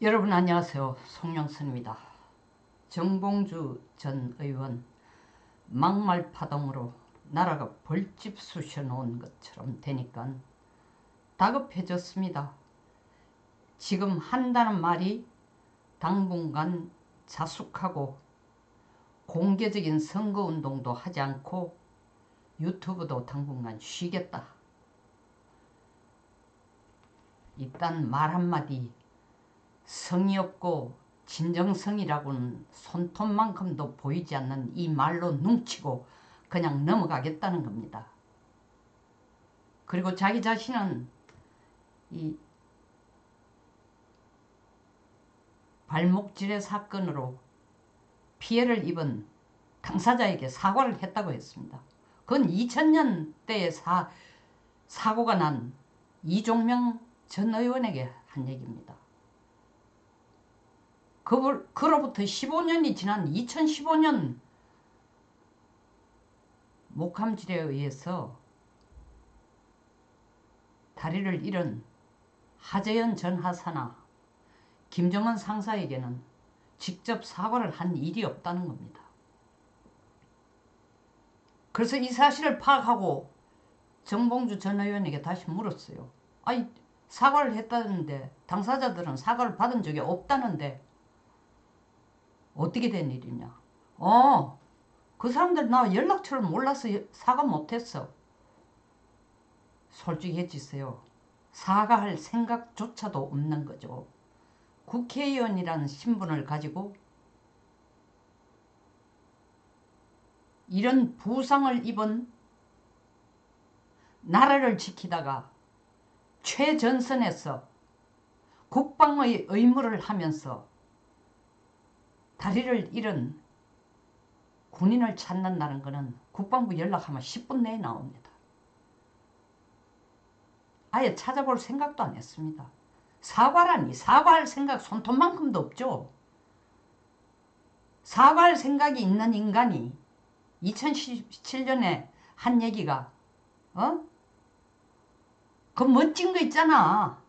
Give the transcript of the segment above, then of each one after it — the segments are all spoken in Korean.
여러분 안녕하세요. 송영선입니다. 정봉주 전 의원 막말 파동으로 나라가 벌집 쑤셔 놓은 것처럼 되니까 다급해졌습니다. 지금 한다는 말이 당분간 자숙하고 공개적인 선거운동도 하지 않고 유튜브도 당분간 쉬겠다. 일단 말 한마디 성의 없고 진정성이라고는 손톱만큼도 보이지 않는 이 말로 눈치고 그냥 넘어가겠다는 겁니다. 그리고 자기 자신은 이 발목질의 사건으로 피해를 입은 당사자에게 사과를 했다고 했습니다. 그건 2000년대에 사, 사고가 난 이종명 전 의원에게 한 얘기입니다. 그, 그로부터 15년이 지난 2015년 목함질에 의해서 다리를 잃은 하재현 전 하사나 김정은 상사에게는 직접 사과를 한 일이 없다는 겁니다. 그래서 이 사실을 파악하고 정봉주 전 의원에게 다시 물었어요. 아니 사과를 했다는데 당사자들은 사과를 받은 적이 없다는데 어떻게 된 일이냐. 어, 그 사람들 나 연락처를 몰라서 사과 못했어. 솔직해지세요. 사과할 생각조차도 없는 거죠. 국회의원이라는 신분을 가지고 이런 부상을 입은 나라를 지키다가 최전선에서 국방의 의무를 하면서 다리를 잃은 군인을 찾는다는 것은 국방부 연락하면 10분 내에 나옵니다. 아예 찾아볼 생각도 안 했습니다. 사과라니 사과할 생각 손톱만큼도 없죠. 사과할 생각이 있는 인간이 2017년에 한 얘기가 어? 그 멋진 거 있잖아.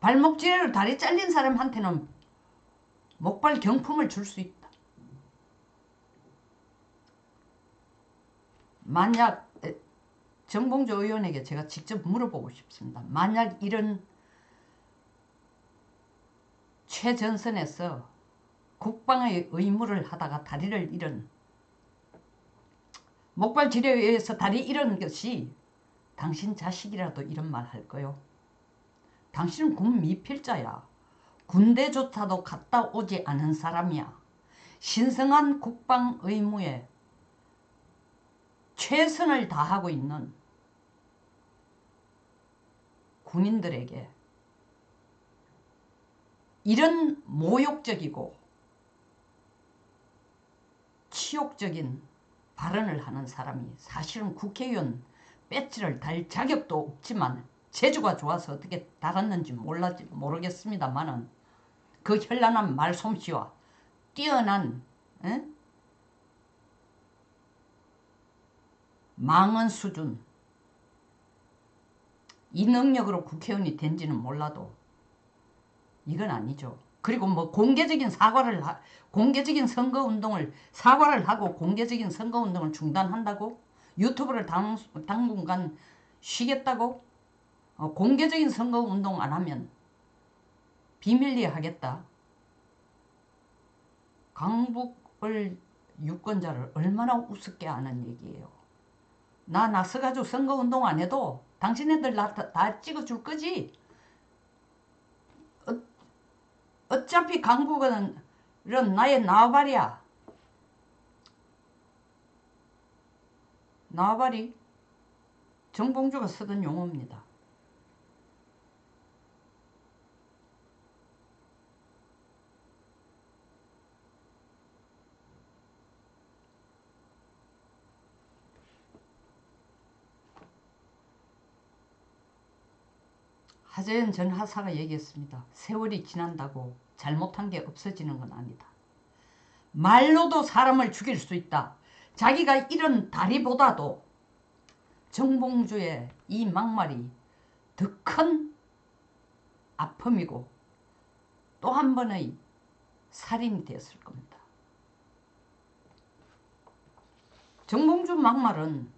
발목질로 다리 잘린 사람한테는 목발 경품을 줄 수 있다. 만약 정봉주 의원에게 제가 직접 물어보고 싶습니다. 만약 이런 최전선에서 국방의 의무를 하다가 다리를 잃은 목발 지뢰에 의해서 다리 잃은 것이 당신 자식이라도 이런 말 할 거요. 당신은 군 미필자야. 군대조차도 갔다 오지 않은 사람이야. 신성한 국방 의무에 최선을 다하고 있는 군인들에게 이런 모욕적이고 치욕적인 발언을 하는 사람이 사실은 국회의원 배지를 달 자격도 없지만 재주가 좋아서 어떻게 달았는지 몰랐지 모르겠습니다만은 그 현란한 말솜씨와 뛰어난 에? 망언 수준 이 능력으로 국회의원이 된지는 몰라도 이건 아니죠. 그리고 뭐 공개적인 사과를 하, 공개적인 선거운동을 사과를 하고 공개적인 선거운동을 중단한다고 유튜브를 당, 당분간 쉬겠다고 어, 공개적인 선거운동 안 하면 비밀리에 하겠다. 강북을 유권자를 얼마나 우습게 아는 얘기예요. 나 나서가지고 선거운동 안 해도 당신네들 나 다 찍어줄 거지? 어, 어차피 강북은 나의 나발이야. 나발이 정봉주가 쓰던 용어입니다. 하재현 전 하사가 얘기했습니다. 세월이 지난다고 잘못한 게 없어지는 건 아니다. 말로도 사람을 죽일 수 있다. 자기가 이런 다리보다도 정봉주의 이 막말이 더 큰 아픔이고 또 한 번의 살인이 되었을 겁니다. 정봉주 막말은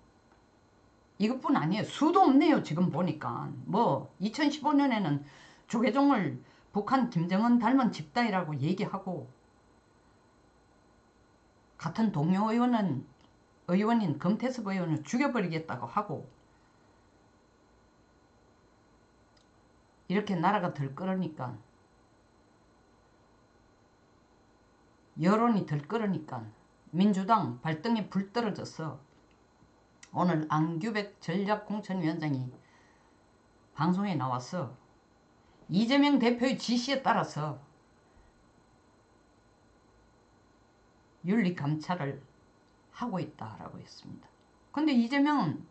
이것뿐 아니에요. 수도 없네요. 지금 보니까. 뭐 2015년에는 조계종을 북한 김정은 닮은 집단이라고 얘기하고 같은 동료 의원은 의원인 금태섭 의원을 죽여버리겠다고 하고 이렇게 나라가 들끓으니까 여론이 들끓으니까 민주당 발등에 불 떨어져서 오늘 안규백 전략공천위원장이 방송에 나와서 이재명 대표의 지시에 따라서 윤리 감찰을 하고 있다라고 했습니다. 근데 이재명은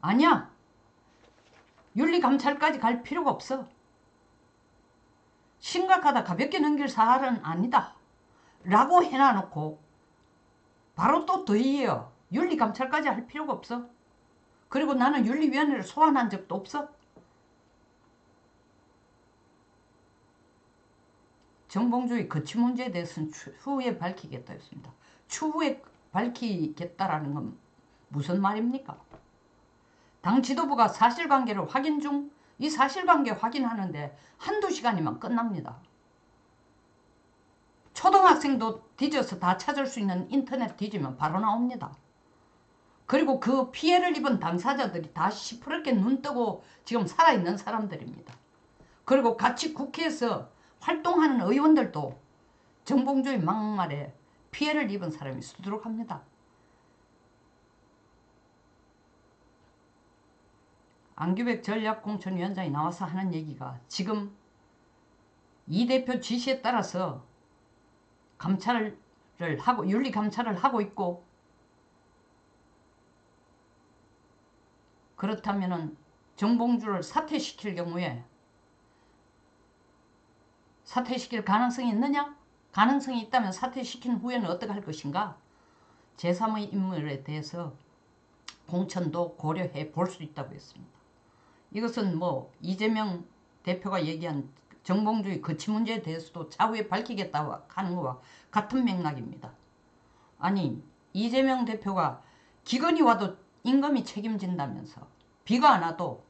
아니야. 윤리 감찰까지 갈 필요가 없어. 심각하다 가볍게 넘길 사안은 아니다. 라고 해놔놓고 바로 또 더이에요. 윤리 감찰까지 할 필요가 없어. 그리고 나는 윤리위원회를 소환한 적도 없어. 정봉주의 거치 문제에 대해서는 추후에 밝히겠다 했습니다. 추후에 밝히겠다라는 건 무슨 말입니까? 당 지도부가 사실관계를 확인 중 이 사실관계 확인하는데 한두 시간이면 끝납니다. 초등학생도 뒤져서 다 찾을 수 있는 인터넷 뒤지면 바로 나옵니다. 그리고 그 피해를 입은 당사자들이 다 시퍼렇게 눈 뜨고 지금 살아있는 사람들입니다. 그리고 같이 국회에서 활동하는 의원들도 정봉주의 막말에 피해를 입은 사람이 수두룩합니다. 안규백 전략공천위원장이 나와서 하는 얘기가 지금 이 대표 지시에 따라서 감찰을 하고 윤리 감찰을 하고 있고 그렇다면은 정봉주를 사퇴시킬 경우에 사퇴시킬 가능성이 있느냐? 가능성이 있다면 사퇴시킨 후에는 어떻게 할 것인가? 제3의 인물에 대해서 공천도 고려해 볼 수 있다고 했습니다. 이것은 뭐 이재명 대표가 얘기한 정봉주의 거치 문제에 대해서도 차후에 밝히겠다고 하는 것과 같은 맥락입니다. 아니 이재명 대표가 기근이 와도 임금이 책임진다면서 비가 안 와도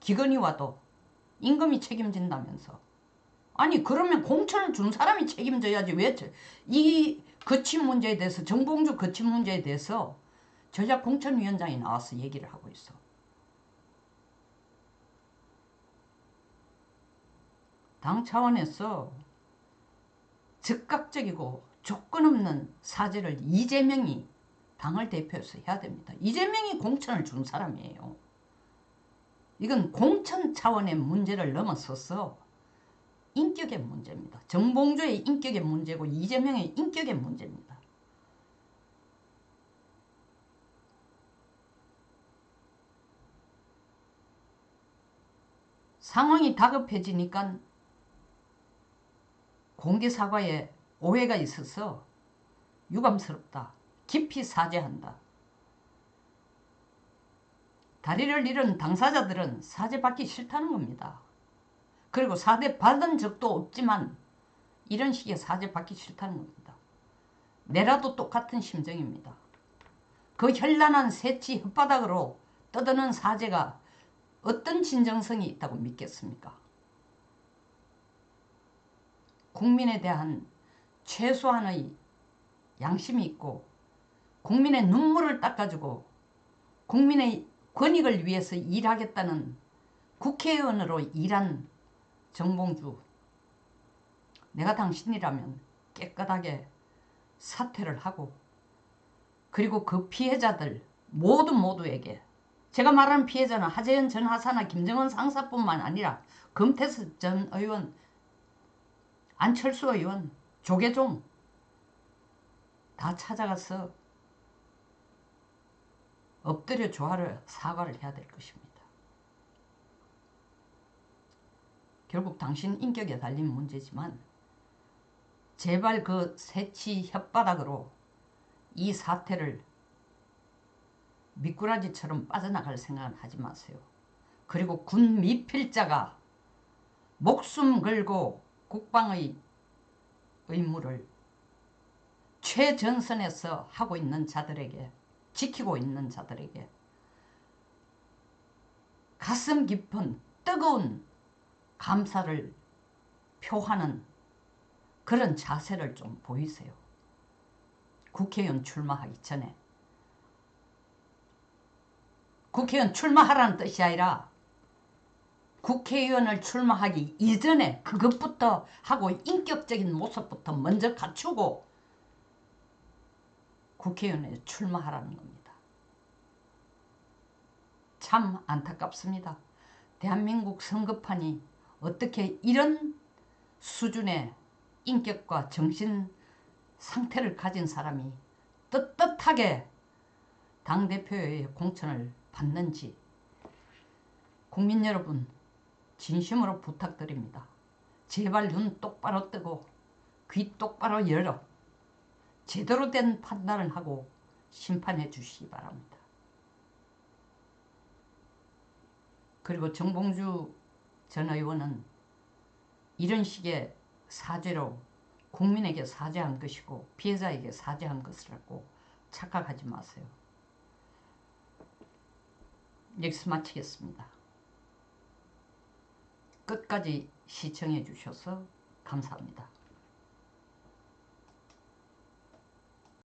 기근이 와도 임금이 책임진다면서 아니 그러면 공천을 준 사람이 책임져야지 왜 이 거친 문제에 대해서 정봉주 거친 문제에 대해서 전략공천위원장이 나와서 얘기를 하고 있어. 당 차원에서 즉각적이고 조건 없는 사죄를 이재명이 당을 대표해서 해야 됩니다. 이재명이 공천을 준 사람이에요. 이건 공천 차원의 문제를 넘어서서 인격의 문제입니다. 정봉주의 인격의 문제고 이재명의 인격의 문제입니다. 상황이 다급해지니까 공개 사과에 오해가 있어서 유감스럽다. 깊이 사죄한다. 다리를 잃은 당사자들은 사죄받기 싫다는 겁니다. 그리고 사죄 받은 적도 없지만 이런 식의 사죄받기 싫다는 겁니다. 내라도 똑같은 심정입니다. 그 현란한 새치 혓바닥으로 떠드는 사죄가 어떤 진정성이 있다고 믿겠습니까? 국민에 대한 최소한의 양심이 있고 국민의 눈물을 닦아주고 국민의 권익을 위해서 일하겠다는 국회의원으로 일한 정봉주. 내가 당신이라면 깨끗하게 사퇴를 하고 그리고 그 피해자들 모두 모두에게 제가 말하는 피해자는 하재현 전 하사나 김정은 상사뿐만 아니라 금태섭 전 의원 안철수 의원 조계종 다 찾아가서 엎드려 조화를 사과를 해야 될 것입니다. 결국 당신 인격에 달린 문제지만 제발 그 새치 혓바닥으로 이 사태를 미꾸라지처럼 빠져나갈 생각은 하지 마세요. 그리고 군 미필자가 목숨 걸고 국방의 의무를 최전선에서 하고 있는 자들에게 지키고 있는 자들에게 가슴 깊은 뜨거운 감사를 표하는 그런 자세를 좀 보이세요. 국회의원 출마하기 전에 국회의원 출마하라는 뜻이 아니라 국회의원을 출마하기 이전에 그것부터 하고 인격적인 모습부터 먼저 갖추고 국회의원에 출마하라는 겁니다. 참 안타깝습니다. 대한민국 선거판이 어떻게 이런 수준의 인격과 정신 상태를 가진 사람이 떳떳하게 당대표의 공천을 받는지 국민 여러분 진심으로 부탁드립니다. 제발 눈 똑바로 뜨고 귀 똑바로 열어 제대로 된 판단을 하고 심판해 주시기 바랍니다. 그리고 정봉주 전 의원은 이런 식의 사죄로 국민에게 사죄한 것이고 피해자에게 사죄한 것이라고 착각하지 마세요. 여기서 마치겠습니다. 끝까지 시청해 주셔서 감사합니다.